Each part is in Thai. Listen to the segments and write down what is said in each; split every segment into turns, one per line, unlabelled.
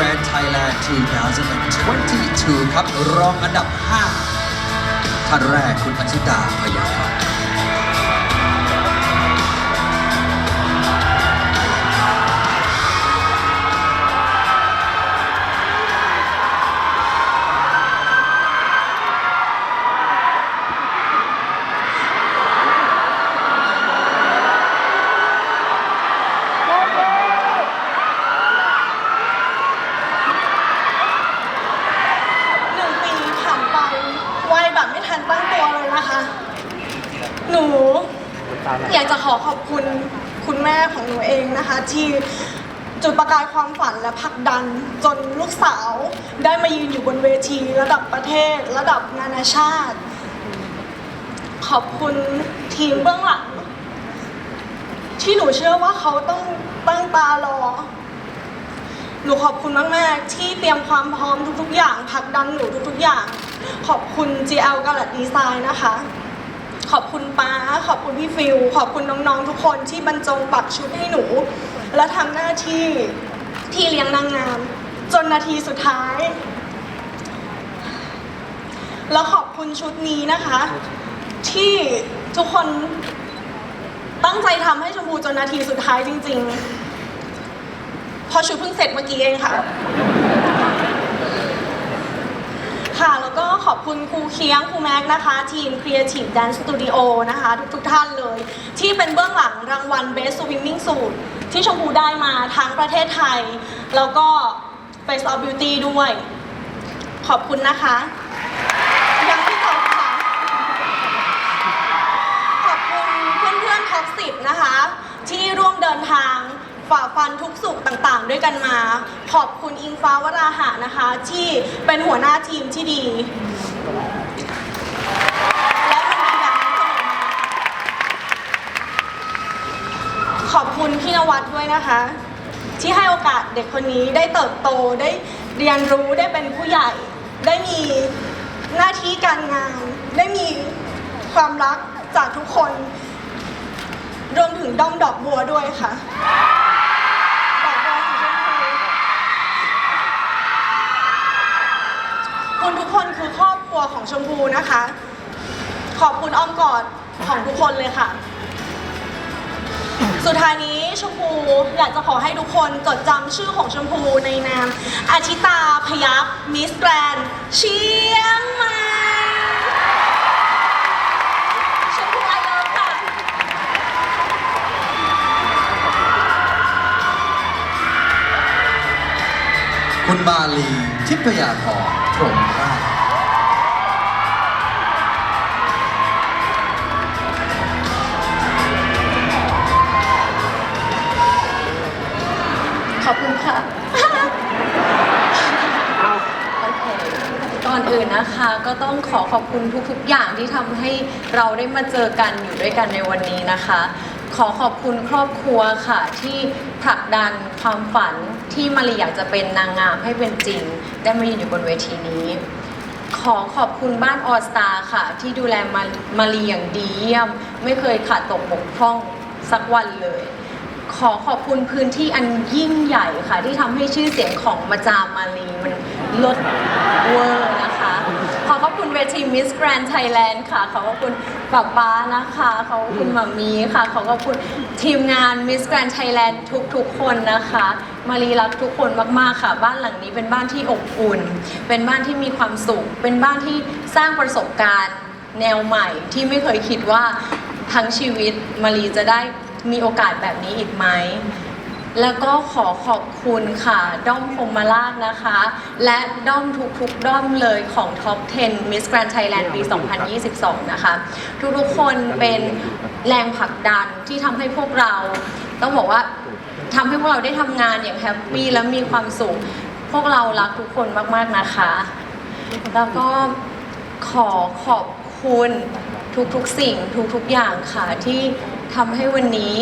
Grand Thailand 2022 ครับ รองอันดับ 5 ท่านแรกคุณอชิตาพยา
ค อยากจะขอขอบคุณคุณแม่ของหนูเองนะคะ ที่จุดประกายความฝันและผลักดันจนลูกสาวได้มายืนอยู่บนเวที ระดับประเทศ ระดับนานาชาติ ขอบคุณทีมเบื้องหลัง ที่หนูเชื่อว่าเขาต้องตั้งตารอหนูขอบคุณมากๆที่เตรียมความพร้อมทุกๆ อย่างผลักดันหนูทุกๆ อย่าง ขอบคุณ GL กาลัดดีไซน์นะคะ ขอบคุณป้า ขอบคุณพี่ฟิลขอบคุณน้องๆทุกคนที่บรรจงปักชุดให้หนู และทำหน้าที่ที่เลี้ยงนางงาม จนนาทีสุดท้าย แล้วขอบคุณชุดนี้นะคะ ที่ทุกคนตั้งใจทำให้ชมพูจนนาทีสุดท้ายจริง ๆ พอชุดเพิ่งเสร็จเมื่อกี้เองค่ะ ค่ะแล้วก็ อบคุณครูเคียงครูแม็กนะคะ ทีม Creative Dance Studio นะคะ ทุกๆท่านเลย ที่เป็นเบื้องหลังรางวัล Best Swimming Suit ที่ชมพูได้มาทั้งประเทศไทย แล้วก็ Face of Beauty ด้วย ขอบคุณนะคะย่างที่สองค่ะ ขอบคุณเพื่อนๆท็อปสิบนะคะ ที่ร่วมเดินทางฝ่าฟันทุกสุขต่างๆ ด้วยกันมา ขอบคุณอิงฟ้าวราหะนะคะ ที่เป็นหัวหน้าทีมที่ดี และมันดีแบบนั้นเสมอมา ขอบคุณพี่นวัดด้วยนะคะ ที่ให้โอกาสเด็กคนนี้ได้เติบโตได้เรียนรู้ได้เป็นผู้ใหญ่ ได้มีหน้าที่การงาน ได้มีความรักจากทุกคน รวมถึงด้อมดอกบัวด้วยค่ะดอกบัวสีชมพูคุณทุกคนคือครอบครัวของชมพูนะคะ ขอบคุณอ้อมกอดของทุกคนเลยค่ะ สุดท้ายนี้ชมพูอยากจะขอให้ทุกคนจดจำชื่อของชมพูในนามอาชิตาพยับมิสแกรนเชียงใหม่ชมพูไอเลิฟค่ะ
คุณมาลีทิพยาธรพรหมราช
นะคะ ก็ต้องขอขอบคุณทุกๆ อย่างที่ทำให้เราได้มาเจอกันอยู่ด้วยกันในวันนี้นะคะ ขอขอบคุณครอบครัวค่ะ ที่ผลักดันความฝันที่มารีอยากจะเป็นนางงามให้เป็นจริง ได้มายืนอยู่บนเวทีนี้ ขอขอบคุณบ้านออสตาค่ะ ที่ดูแลมามารีอย่างดีเยี่ยม ไม่เคยขาดตกบกพร่องสักวันเลย ขอขอบคุณพื้นที่อันยิ่งใหญ่ค่ะ ที่ทำให้ชื่อเสียงของมาจามมารีมัน ลดเวอร์นะคะ ขอขอบคุณเวที Miss Grand Thailand ค่ะ ขอขอบคุณป๊าป๊านะคะ ขอขอบคุณมัมมี่ค่ะ ขอขอบคุณทีมงาน Miss Grand Thailand ทุกๆ คนนะคะ มารีรักทุกคนมากๆค่ะ บ้านหลังนี้เป็นบ้านที่อบอุ่น เป็นบ้านที่มีความสุข เป็นบ้านที่สร้างประสบการณ์แนวใหม่ที่ไม่เคยคิดว่าทั้งชีวิตมารีจะได้มีโอกาสแบบนี้อีกไหม แล้วก็ขอขอบคุณค่ะ ด้อมพรหมราชนะคะ และด้อมทุกๆ ด้อมเลยของ Top 10 Miss Grand Thailand ปี 2022 นะคะ ทุกๆ คนเป็นแรงผลักดันที่ทำให้พวกเรา ต้องบอกว่าทำให้พวกเราได้ทำงานอย่างแฮปปี้และมีความสุข พวกเรารักทุกคนมากๆนะคะ แล้วก็ขอขอบคุณทุกๆ สิ่งทุกๆ อย่างค่ะที่ทำให้วันนี้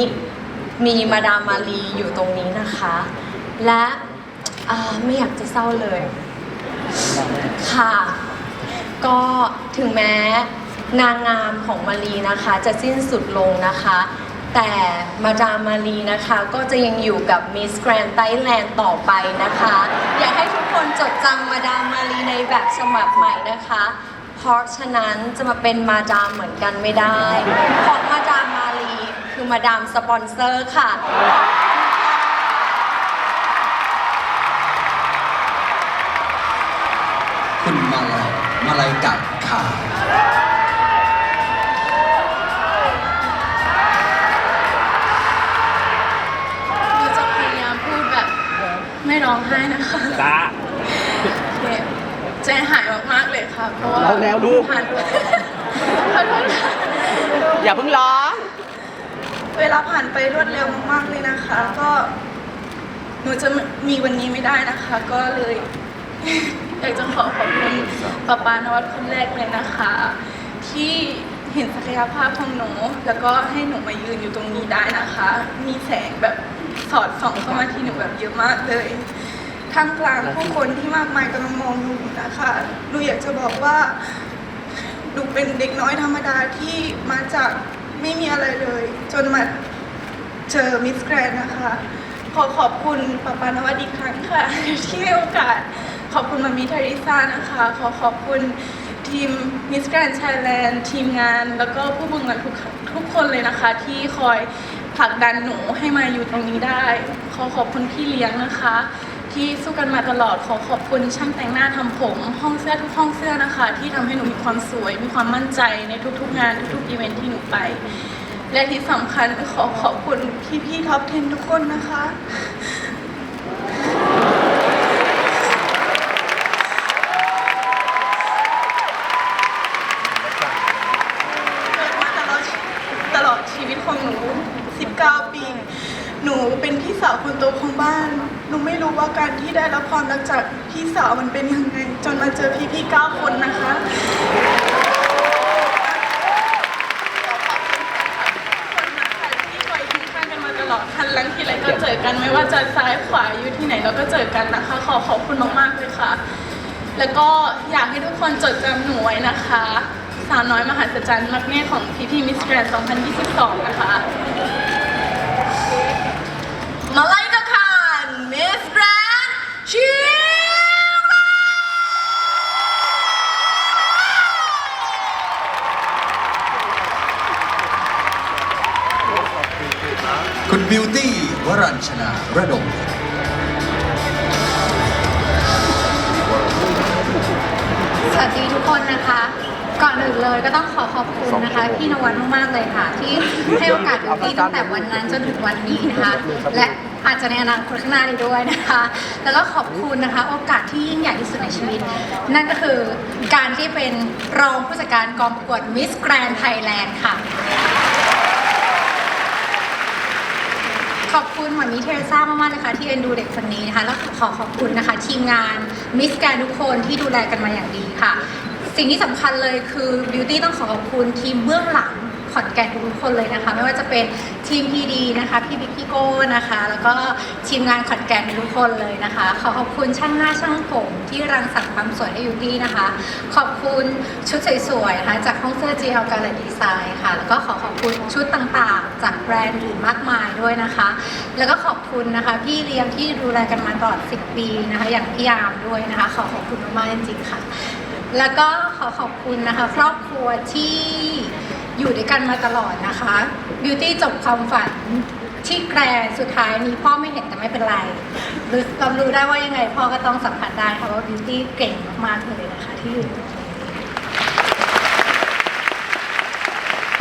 มีมาดามมาลีอยู่ตรงนี้นะคะ และอ่าไม่อยากจะเศร้าเลย ค่ะ ก็ถึงแม้นางงามของมารีนะคะ จะสิ้นสุดลงนะคะ แต่มาดามมารีนะคะ ก็จะยังอยู่กับมิสแกรนไ a แลนด์ต่อไปนะคะ อยากให้ทุกคนจดจำมาดามมารีในแบบฉบับใหม่นะคะ เพราะฉะนั้นจะมาเป็นมาดามเหมือนกันไม่ได้เพราะมาด มาดามสปอนเซอร์ค่ะ
คุณมาลัยมาลัยกัดค่ะ
หนูจะพยายามพูดแบบไม่ร้องไห้นะคะ
จ้า
เนี่ยใจหายมากๆเลยค่ะ เพราะว่า
ร้องแล้วลูก
ผ่าน ขอโทษค่ะ
อย่าเพิ่งร้อง
เวลาผ่านไปรวดเร็วมากๆเลยนะคะ ก็หนูจะมีวันนี้ไม่ได้นะคะ ก็เลย อยากจะขอขอบคุณป้าปานวัดคนแรกเลยนะคะ ที่เห็นศักยภาพของหนู แล้วก็ให้หนูมายืนอยู่ตรงนี้ได้นะคะ มีแสงแบบสอดส่องเข้ามาที่หนูแบบเยอะมากเลยท่ามกลางผู้คนที่มากมายกำลังมองหนูนะคะหนูอยากจะบอกว่าหนูเป็นเด็กน้อยธรรมดาที่มาจาก ไม่มีอะไรเลย จนมาเจอมิสแกรนนะคะ ขอขอบคุณปาปานวัดอีกครั้งค่ะ ที่ให้โอกาส ขอบคุณมามีทาริซ่านะคะ ขอขอบคุณทีมมิสแกรน d ไทยแลนด์ทีมงาน แล้วก็ผู้บุงงานทุกทุกคนเลยนะคะ ที่คอยผลักดันหนูให้มาอยู่ตรงนี้ได้ ขอขอบคุณพี่เลี้ยงนะคะ ที่สู้กันมาตลอดขอขอบคุณช่างแต่งหน้าทำผม ห้องเสื้อทุกห้องเสื้อนะคะ ที่ทำให้หนูมีความสวย มีความมั่นใจในทุกๆงานทุกๆอีเวนท์ที่หนูไป และที่สำคัญขอขอบคุณพี่ๆท็อป10 ทุกคนนะคะตลอดชีตลอดชีวิตของหนู 19 ปี หนูเป็นพี่สาวคนโตของบ้าน ว่าการที่ได้รับความรักจากพี่สาวมันเป็นยังไง จนมาเจอพี่ๆ9คนนะคะคนนะคะที่คอยทิ้งข้างกันมาตลอดทันหลังที่ไรก็เจอกันไม่ว่าจะซ้ายขวาอยู่ที่ไหนเราก็เจอกันนะคะ ขอขอบคุณมากๆเลยค่ะ แล้วก็อยากให้ทุกคนจดจำหนูไว้นะคะ สาวน้อยมหัศจรรย์มักแง่ของพี่พี่มิสแกรน2022 นะคะ มาไล่กับคันมิสแกรน เชียงราย
คุณบิวตี้วรัญชนาระดม
สวัสดีทุกคนนะคะ ก่อนอื่นเลยก็ต้องขอขอบคุณนะคะพี่นวัดมากๆเลยค่ะ ที่ให้โอกาสบิวตี้ตั้งแต่วันนั้นจนถึงวันนี้นะคะ และ อาจจะในอนาคตข้างหน้านี้ด้วยนะคะ แล้วก็ขอบคุณนะคะโอกาสที่ยิ่งใหญ่ที่สุดในชีวิต นั่นก็คือการที่เป็นรองผู้จัดการกองประกวด Miss Grand Thailand ค่ะ ขอบคุณหมอนี้เทเรซ่ามากๆนะคะที่เอ็นดูเด็กคนนี้นะคะ แล้วขอขอบคุณนะคะ ทีมงานมิสแกรนทุกคนที่ดูแลกันมาอย่างดีค่ะ สิ่งที่สำคัญเลยคือบิวตี้ต้องขอขอบคุณทีมเบื้องหลัง อนแก่นทุกคนเลยนะคะ ไม่ว่าจะเป็นทีมพีดีนะคะ พี่บิ๊กพี่โก้นะคะ แล้วก็ทีมงานขอนแก่นทุกคนเลยนะคะ ขอขอบคุณช่างหน้าช่างผมที่รังสรรค์ความสวยให้บิวตี้นะคะ ขอบคุณชุดสวยๆนะคะจากห้องเสื้อ GL Gallery Design ค่ะ แล้วก็ขอขอบคุณชุดต่างๆ จากแบรนด์อื่นมากมายด้วยนะคะ แล้วก็ขอบคุณนะคะ พี่เลี้ยงที่ดูแลกันมาตลอด 10 ปีนะคะ อย่างพี่ยามด้วยนะคะ ขอขอบคุณมากๆจริงๆค่ะ แล้วก็ขอขอบคุณนะคะ ครอบครัวที่ อยู่ด้วยกันมาตลอดนะคะบิวตี้จบความฝันที่แกร์สุดท้ายนี้พ่อไม่เห็นแต่ไม่เป็นไรรู้รับรู้ได้ว่ายังไงพ่อก็ต้องสัมผัสได้ค่ะว่าบิวตี้เก่งมากๆเลยนะคะที่อยู่ตรงนี้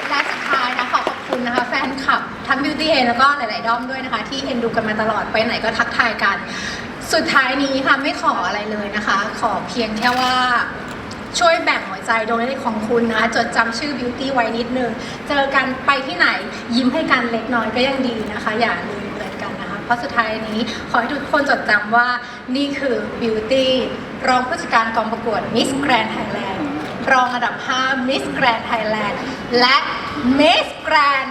และสุดท้ายนะขอขอบคุณนะคะ แฟนคลับทั้ง Beauty เองแล้วก็หลาย ๆ ด้อมด้วยนะคะ ที่เอ็นดูกันมาตลอดไปไหนก็ทักทายกัน สุดท้ายนี้ค่ะไม่ขออะไรเลยนะคะ ขอเพียงแค่ว่าช่วยแบ่ง ใจดวงเล็กๆของคุณนะจดจำชื่อบิวตี้ไว้นิดนึง เจอกันไปที่ไหนยิ้มให้กันเล็กน้อยก็ยังดีนะคะ อย่าลืมเหมือนกันนะคะ เพราะสุดท้ายนี้ขอให้ทุกคนจดจำว่านี่คือบิวตี้รองผู้จัดการกองประกวดมิสแกรนด์ไทยแลน
ด์รองอัน
ดับ 5 Miss Grand Thailand และ Miss Grand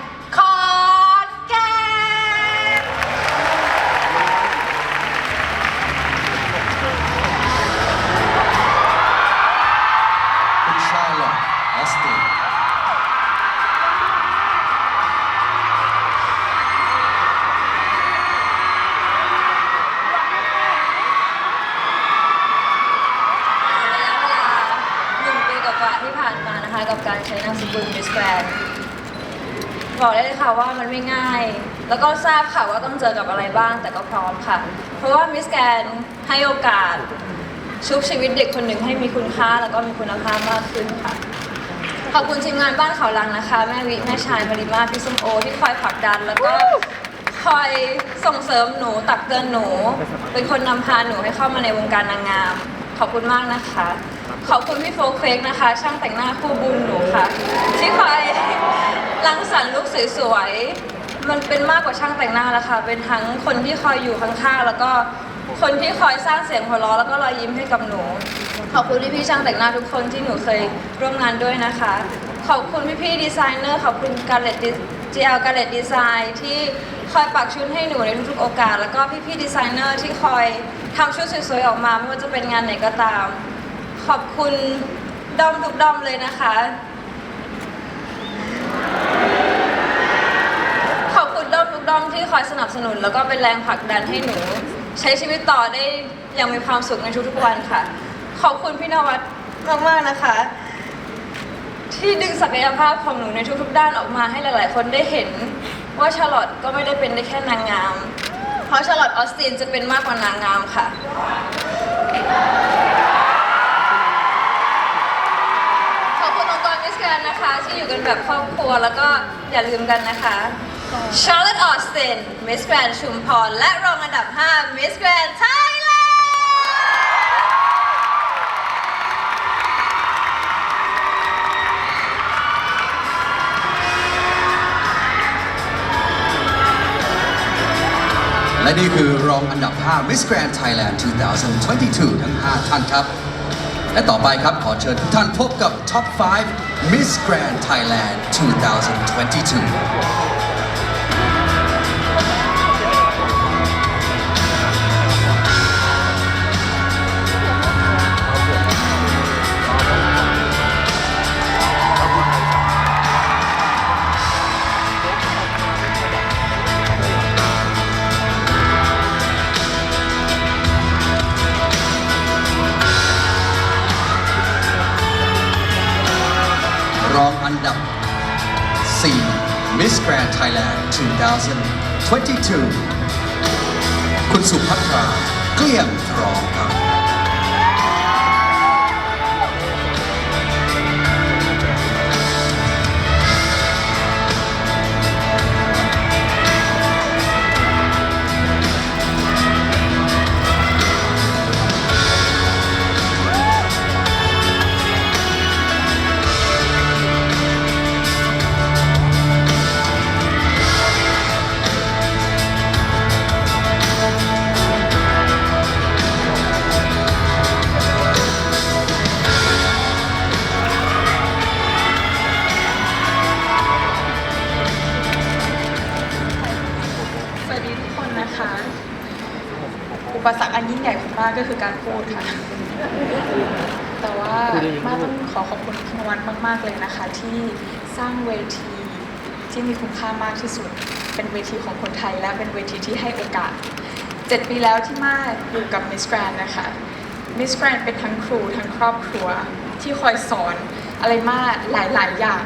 ค่ะว่ามันไม่ง่าย แล้วก็ทราบค่ะว่าต้องเจอกับอะไรบ้างแต่ก็พร้อมค่ะ เพราะว่า Miss Grand ให้โอกาส ชุบชีวิตเด็กคนหนึ่งให้มีคุณค่าแล้วก็มีคุณภาพมากขึ้นค่ะ ขอบคุณทีมงานบ้านเขาลังนะคะ แม่วิแม่ชายมาริมาพี่ส้มโอ ที่คอยผลักดันแล้วก็คอยส่งเสริมหนูตักเตือนหนู เป็นคนนำพาหนูให้เข้ามาในวงการนางงาม ขอบคุณมากนะคะ ขอบคุณพี่โฟกเฟกนะคะ ช่างแต่งหน้าคู่บุญหนูค่ะ ที่คอยรังสรรค์ลุคสวยๆ มันเป็นมากกว่าช่างแต่งหน้าแล้วค่ะ เป็นทั้งคนที่คอยอยู่ข้างๆ แล้วก็คนที่คอยสร้างเสียงหัวเราะแล้วก็รอยยิ้มให้กับหนู ขอบคุณพี่ๆช่างแต่งหน้าทุกคนที่หนูเคยร่วมงานด้วยนะคะ ขอบคุณพี่ๆดีไซเนอร์ขอบคุณการเลต GL การเลตดีไซน์ที่คอยปักชุดให้หนูในทุกๆโอกาส แล้วก็พี่ๆดีไซเนอร์ที่คอยทำชุดสวยๆออกมาไม่ว่าจะเป็นงานไหนก็ตาม ขอบคุณดอมทุกดอมเลยนะคะ ขอบคุณด้อม ที่คอยสนับสนุน แล้วก็เป็นแรงผลักดันให้หนู ใช้ชีวิตต่อได้อย่างมีความสุขในทุกๆวันค่ะ ขอบคุณพี่นวัดมากๆนะคะ ที่ดึงศักยภาพของหนูในทุกๆ ด้านออกมาให้หลาย ๆ คนได้เห็น ว่าชาร์ลอตก็ไม่ได้เป็นได้แค่นางงาม เพราะชาร์ลอตออสตินจะเป็นมากกว่านางงามค่ะขอบคุณองค์กรมิสแกรนนะคะ ที่อยู่กันแบบครอบครัวแล้วก็อย่าลืมกันนะคะ ชาร์ลอตออสตินมิสแกรนชุมพร และรองอันดับ 5 มิสแกรนไทยแลนด์
และนี่คือรองอันดับ 5 Miss Grand Thailand 2022 ทั้ง 5 ท่านครับ และต่อไปครับ ขอเชิญทุกท่านพบกับ Top 5 Miss Grand Thailand 2022 Miss Grand Thailand 2022 คุณสุภัทราเกลี้ยงทองครับ
ก็คือการพูดค่ะ แต่ว่ามาต้องขอขอบคุณพี่นวัดมาก ๆ เลยนะคะ ที่สร้างเวทีที่มีคุณค่ามากที่สุด เป็นเวทีของคนไทยและเป็นเวทีที่ให้โอกาสเจ็ดปีแล้วที่มาอยู่กับมิสแกรนนะคะมิสแกรนเป็นทั้งครูทั้งครอบครัวที่คอยสอนอะไรมากหลาย ๆ อย่าง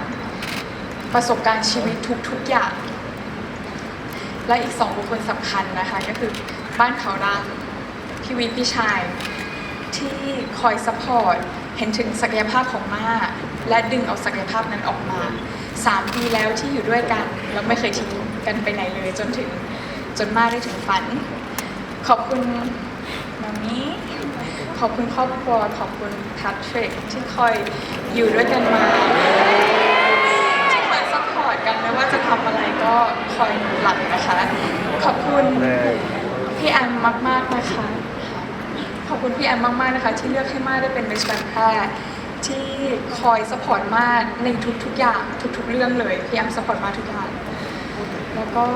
ประสบการณ์ชีวิตทุก ๆ อย่าง และอีกสองบุคคลสำคัญนะคะ ก็คือบ้านเขารัก พี่วีพี่ชาย ที่คอยซัพพอร์ตเห็นถึงศักยภาพของม่าและดึงเอาศักยภาพนั้นออกมาสามปีแล้วที่อยู่ด้วยกันแล้วไม่เคยทิ้งกันไปไหนเลยจนถึงจนม่าได้ถึงฝัน ขอบคุณมามี่ขอบคุณครอบครัวขอบคุณแพทริกที่คอยอยู่ด้วยกันมาที่คอยซัพพอร์ตกันไม่ว่าจะทำอะไรก็คอยหนุนหลังนะคะ ขอบคุณพี่แอมมาก ๆ นะคะ ขอบคุณพี่แอมมาก ๆ นะคะ ที่เลือกให้มาได้เป็น Miss Grand แพร่ที่คอยซัพพอร์ตมากในทุก ๆ อย่างทุก ๆ เรื่องเลยพี่แอมซัพพอร์ตมาทุกอย่างแล้วก็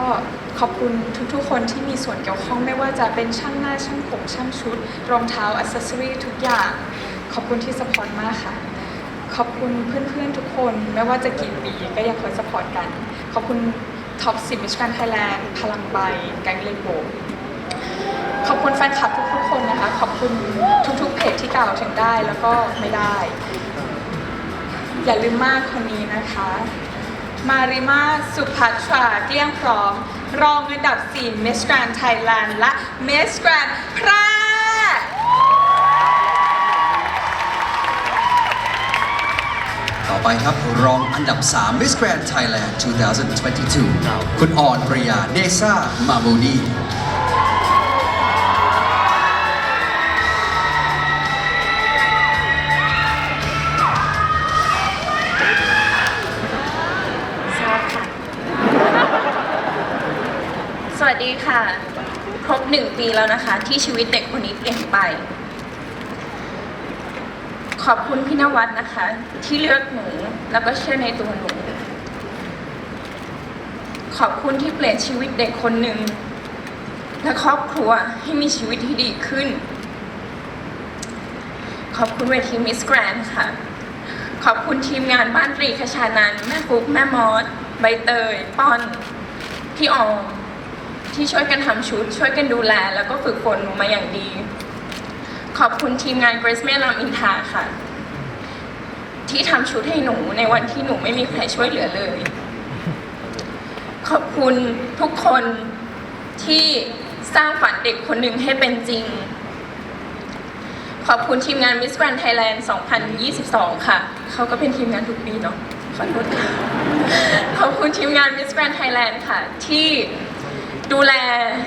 ขอบคุณทุกๆ คนที่มีส่วนเกี่ยวข้องไม่ว่าจะเป็นช่างหน้าช่างผมช่างชุด รองเท้าอัซเซอรี่ทุกอย่าง ขอบคุณที่สปอร์ตมากค่ะ ขอบคุณเพื่อนๆทุกคนไม่ว่าจะกี่ปีก็ยังคอยสปอร์ตกัน ขอบคุณท็อปสิบมิชกันไทยแลนด์พลังใบแกงเลนโบ ขอบคุณแฟนคลับทุกๆคนนะคะ ขอบคุณทุกๆเพจที่กล่าวถึงได้แล้วก็ไม่ได้ อย่าลืมมากคนนี้นะคะ มาริมาสุภัทราเกลี้ยงพร้อม รองอันดับ 4 Miss Grand Thailand และ Miss Grand พร่
ต่อไปครับ รองอันดับ 3 Miss Grand Thailand 2022 คุณออนปริยาเนซ่ามาโมนี
หนึ่งปีแล้วนะคะ ที่ชีวิตเด็กคนนี้เปลี่ยนไป ขอบคุณพี่นวัดนะคะ ที่เลือกหนูแล้วก็เชื่อในตัวหนู ขอบคุณที่เปลี่ยนชีวิตเด็กคนหนึ่งและครอบครัวให้มีชีวิตที่ดีขึ้น ขอบคุณเวทีมิสแกรนค่ะ ขอบคุณทีมงานบ้านตรีคชานันแม่ฟุก แม่มอส ใบเตย ป้อน พี่ออม ที่ช่วยกันทำชุด ช่วยกันดูแล แล้วก็ฝึกฝนหนูมาอย่างดี ขอบคุณทีมงาน Grace แม่ลำอินทาค่ะ ที่ทำชุดให้หนูในวันที่หนูไม่มีใครช่วยเหลือเลย ขอบคุณทุกคนที่สร้างฝันเด็กคนหนึ่งให้เป็นจริง ขอบคุณทีมงาน Miss Grand Thailand 2022 ค่ะ เขาก็เป็นทีมงานทุกปีเนาะขอโทษค่ะขอบคุณทีมงาน Miss Grand Thailand ค่ะ ที่ ดูแล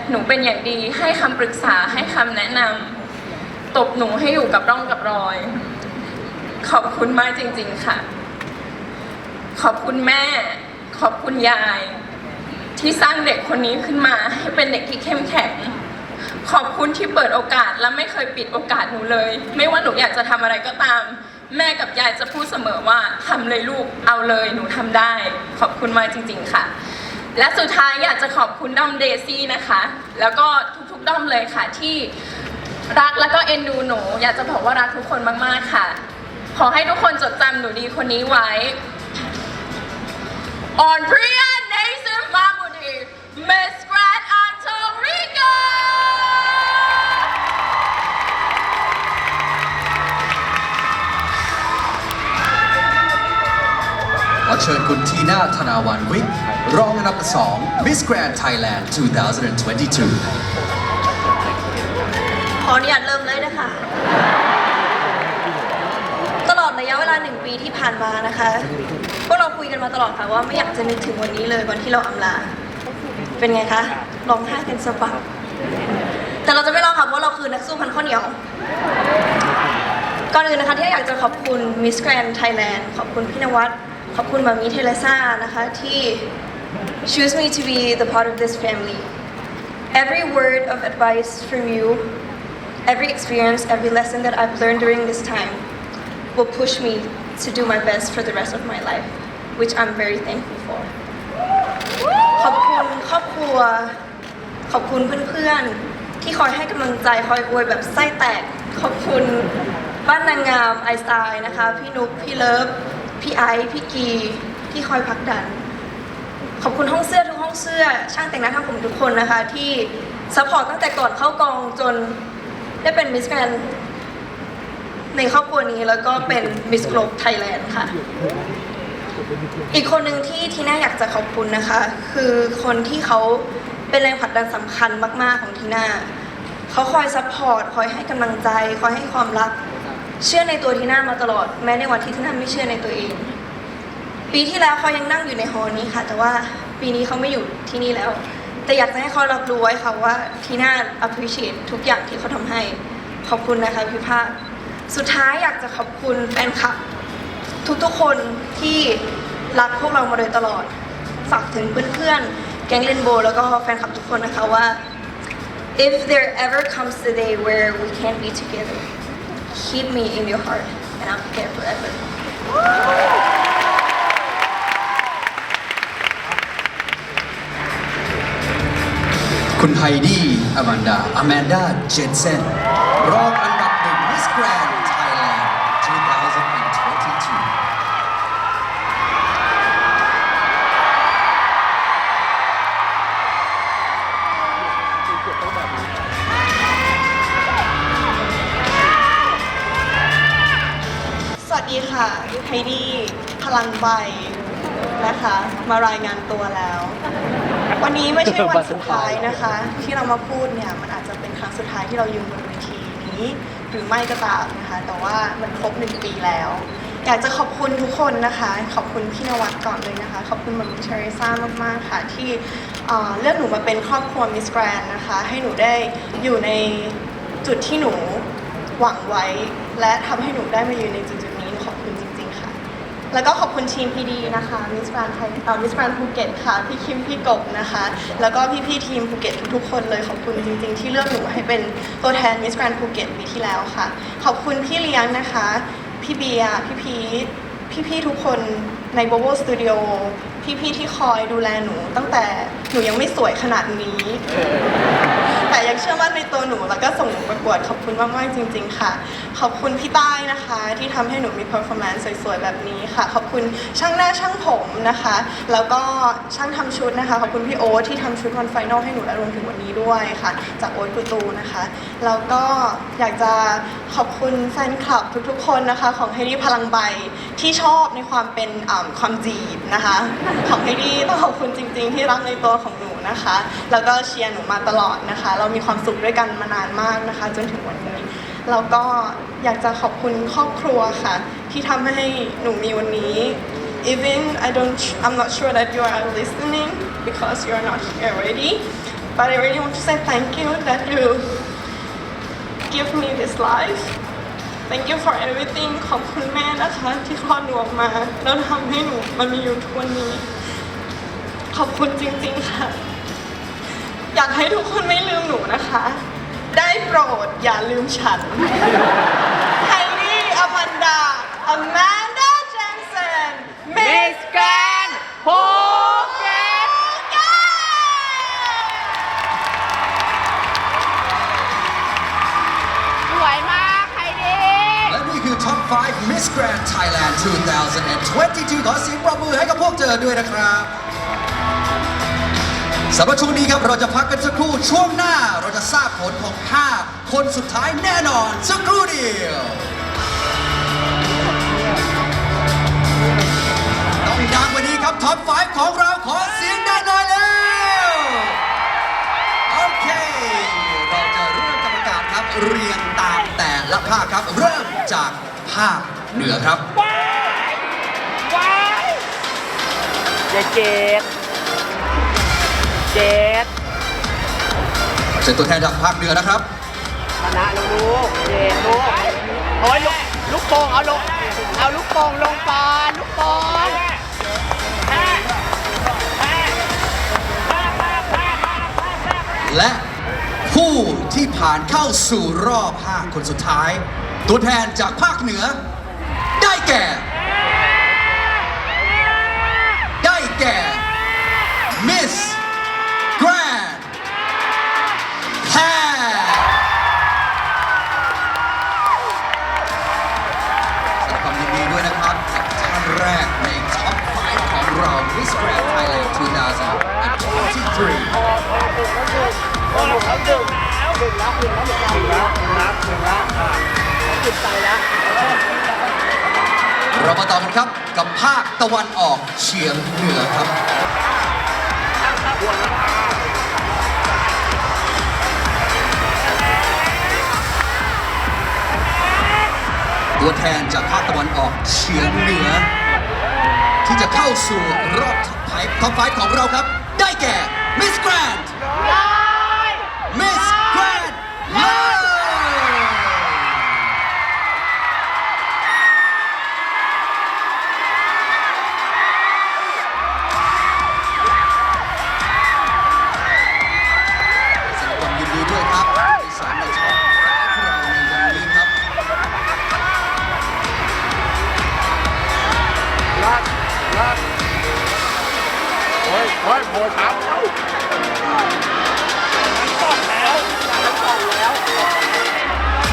หนูเป็นอย่างดีให้คำปรึกษาให้คำแนะนำตบหนูให้อยู่กับร่องกับรอย ขอบคุณมากจริง ๆ ค่ะ ขอบคุณแม่ ขอบคุณยาย ที่สร้างเด็กคนนี้ขึ้นมา ให้เป็นเด็กที่เข้มแข็ง ขอบคุณที่เปิดโอกาสและไม่เคยปิดโอกาสหนูเลย ไม่ว่าหนูอยากจะทำอะไรก็ตาม แม่กับยายจะพูดเสมอว่าทำเลยลูกเอาเลยหนูทำได้ ขอบคุณมากจริง ๆ ค่ะ และสุดท้ายอยากจะขอบคุณด้อมเดซี่นะคะ แล้วก็ทุกๆด้อมเลยค่ะที่รักแล้วก็เอ็นดูหนู อยากจะบอกว่ารักทุกคนมากๆค่ะ ขอให้ทุกคนจดจำหนูดีคนนี้ไว้ On Priya Nathan Mahmoodi, Miss Grand Anto Rico!
ขอเชิญคุณทีน่าธนาวันวิก รองอันดับ2 Miss Grand Thailand 2022
ขออนุญาตเริ่มเลยนะคะ ตลอดระยะเวลาหนึ่งปีที่ผ่านมานะคะ พวกเราคุยกันมาตลอดค่ะว่าไม่อยากจะนึกถึงวันนี้เลยวันที่เราอำลา เป็นไงคะร้องไห้กันสะบัดแต่เราจะไม่ร้องค่ะเพราะเราคือนักสู้พันข้าวเหนียว ก่อนอื่นนะคะที่อยากจะขอบคุณ Miss Grand Thailand ขอบคุณพี่นวัดขอบคุณมามีเทเลซ่านะคะที่ choose me to be the part of this family every word of advice from you every experience every lesson that I've learned during this time will push me to do my best for the rest of my life which I'm very thankful for ขอบคุณครอบครัว ขอบคุณเพื่อนๆ ที่คอยให้กำลังใจคอยอวยแบบไส้แตก ขอบคุณบ้านนางงามไอสไตล์นะคะ พี่นุกพี่เลิฟ พี่ไอซ์พี่กี ที่คอยผลักดัน ขอบคุณห้องเสื้อทุกห้องเสื้อ ช่างแต่งหน้าทำผมทุกคนนะคะ ที่ซัพพอร์ตตั้งแต่ก่อนเข้ากองจนได้เป็นมิสแกรนในครอบครัวนี้แล้วก็เป็นมิสโกลบไทยแลนด์ค่ะ อีกคนหนึ่งที่ทีน่าอยากจะขอบคุณนะคะ คือคนที่เขาเป็นแรงผลักดันสำคัญมาก ๆ ของทีน่าเขาคอยซัพพอร์ตคอยให้กำลังใจ คอยให้ความรัก เชื่อในตัวทีน่ามาตลอด แม้ในวันที่ทีน่าไม่เชื่อในตัวเอง ปีที่แล้วเขายังนั่งอยู่ในหอนี้ค่ะ แต่ว่าปีนี้เขาไม่อยู่ที่นี่แล้ว แต่อยากจะให้เขารับรู้ไว้ค่ะว่าทีน่า appreciate ทุกอย่างที่เขาทำให้ ขอบคุณนะคะพี่ภาค สุดท้ายอยากจะขอบคุณแฟนคลับ ทุกๆคนที่รักพวกเรามาโดยตลอด ฝากถึงเพื่อนๆ แก๊งเรนโบแล้วก็แฟนคลับทุกคนนะคะว่า if there ever comes a day where we can't be together keep me in your heart and I'll be there forever
คุณไฮดี้อแมนดาอแมนดาเจนเซนรองอันดับหนึ่ง Miss Grand Thailand 2022
สวัสดีค่ะไฮดี้พ
ลังใบนะคะ มารายงานตัวแล้ว วันนี้ไม่ใช่วันสุดท้ายนะคะ ที่เรามาพูดเนี่ยมันอาจจะเป็นครั้งสุดท้ายที่เรายืนบนเวทีนี้ หรือไม่ก็ตามนะคะ แต่ว่ามันครบหนึ่งปีแล้ว อยากจะขอบคุณทุกคนนะคะ ขอบคุณพี่นวัดก่อนเลยนะคะ ขอบคุณมัมมี่เทเรซ่ามากๆค่ะ ที่เอ่อเลือกหนูมาเป็นครอบครัวมิสแกรนนะคะ ให้หนูได้อยู่ในจุดที่หนูหวังไว้ และทำให้หนูได้มายืนในจุดๆนี้ขอบคุณจริง ๆ ค่ะ แล้วก็ขอบคุณทีมพีดีนะคะมิสแกรนไทยเอ่อมิสแกรนภูเก็ตค่ะ พี่คิมพี่กบนะคะ แล้วก็พี่ๆทีมภูเก็ตทุกๆคนเลยขอบคุณจริงๆ ที่เลือกหนูให้เป็นตัวแทนมิสแกรนภูเก็ตปีที่แล้วค่ะ ขอบคุณพี่เลี้ยงนะคะ พี่เบียร์พี่พีทพี่ๆทุกคนใน b o b o Studio พี่ๆที่คอยดูแลหนูตั้งแต่หนูยังไม่สวยขนาดนี้ แต่ยังเชื่อมั่นในตัวหนูแล้วก็ส่งหนูประกวดขอบคุณมาก ๆ จริง ๆ ค่ะ ขอบคุณพี่ต้ายนะคะ ที่ทำให้หนูมี performance สวย ๆ แบบนี้ค่ะ ขอบคุณช่างหน้าช่างผมนะคะ แล้วก็ช่างทำชุดนะคะ ขอบคุณพี่โอ๊ตที่ทำชุดวันไฟนอลให้หนูและรวมถึงวันนี้ด้วยค่ะ จากโอ๊ตกูตูนะคะ แล้วก็อยากจะขอบคุณแฟนคลับทุก ๆ คนนะคะ ของเฮดี้พลังใบที่ชอบในความเป็นความจีบนะคะ ของเฮดี้ต้องขอบคุณจริง ๆ ที่รักในตัวของหนูนะคะ แล้วก็เชียร์หนูมาตลอดนะคะเรามีความสุขด้วยกันมานานมากนะคะ จนถึงวันนี้แล้วก็อยากจะขอบคุณครอบครัวค่ะ ที่ทำให้หนูมีวันนี้ even I don't I'm not sure that you are listening because you are not here already but I really want to say thank you that you give me this life thank you for everything ขอบคุณแม่นะคะที่คลอดหนูออกมาแล้วทำให้หนูมามีอยู่ทุกวันนี้ ขอบคุณจริงๆค่ะ อยากให้ทุกคนไม่ลืมหนูนะคะ ได้โปรดอย่าลืมฉันไฮดี้อแมนดาอแมนดาเจนเซนมิสแกรนภูเก็ต
สวยมากใครดี
และนี่คือ Top 5 Miss Grand Thailand 2022 ขอเสียงปรบมือให้กับพวกเธอด้วยนะครับ สำหรับช่วงนี้ครับเราจะพักกันสักครู่ช่วงหน้าเราจะทราบผลของ 5 คนสุดท้ายแน่นอนสักครู่เดียวต้องดังกว่านี้ครับ Top 5ของเราขอเสียงได้หน่อยเร็วโอเค เราจะเริ่มกรรมการครับเรียงตามแต่ละภาคครับ เริ่มจากภาคเหนือครับ
ว้ายว้ายอย่าเจ็ด เจ็ด
เชิญตัวแทนจากภาคเหนือนะครับ
ชนะแล้วลูกเจ็ดลูกโอ้ยลูกลูกโป่งเอาลงเอาลูกโป่งลงก่อนลูกโป่ง
และผู้ที่ผ่านเข้าสู่รอบ 5 คนสุดท้าย ตัวแทนจากภาคเหนือ ได้แก่ ได้แก่ Miss Grand มาต่อกันครับกับภาคตะวันออกเฉียงเหนือครับตัวแทนจากภาคตะวันออกเฉียงเหนือ ที่จะเข้าสู่รอบท็อปไฟท็อปไฟของเราครับ ได้แก่ Miss Grand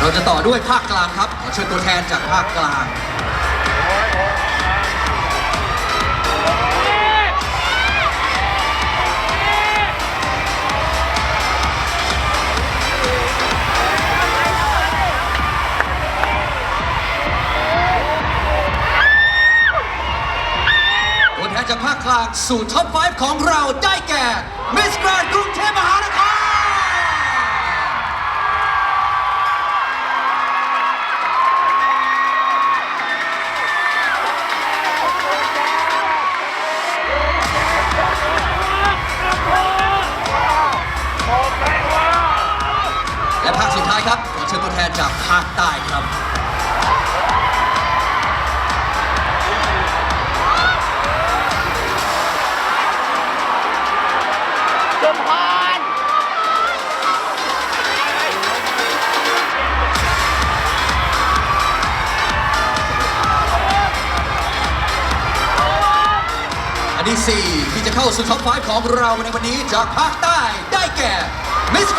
เราจะต่อด้วยภาคกลางครับ ขอเชิญตัวแทนจากภาคกลาง จากภาคกลางสู่ท็อป 5 ของเราได้แก่มิสแกรนกรุงเทพมหานคร ของเราในวันนี้จากภาคใต้ได้แก่มิส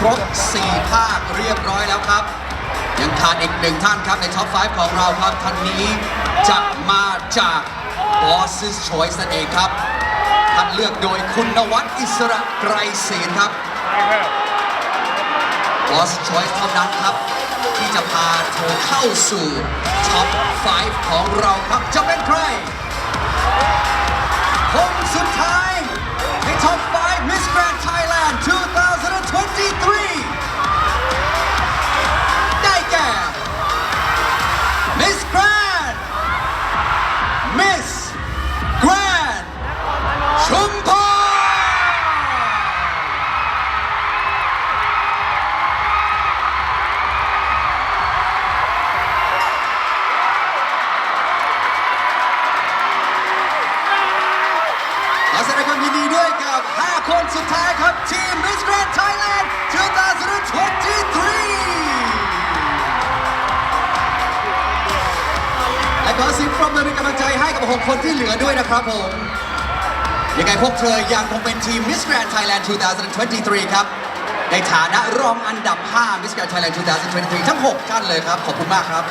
ครบ 4 ภาคเรียบร้อยแล้วครับ ยังขาดอีกหนึ่งท่านครับในท็อป 5 ของเราครับ ท่านนี้จะมาจาก Boss's Choice นั่นเองครับ ท่านเลือกโดยคุณนวัดอิสระไกรศีลครับ Boss Choice เท่านั้นครับ ที่จะพาเธอเข้าสู่ท็อป 5 ของเราครับจะเป็นใครคนสุดท้ายในท็อป 5 Miss Grand ได้แก่ Miss Grand ับผม ยังไงพวกเธอยังคงเป็นทีม Miss Grand Thailand 2023 ครับ ในฐานะรองอันดับ 5 Miss Grand Thailand 2023 ทั้ง 6 ท่านเลยครับ ขอบคุณมากครับ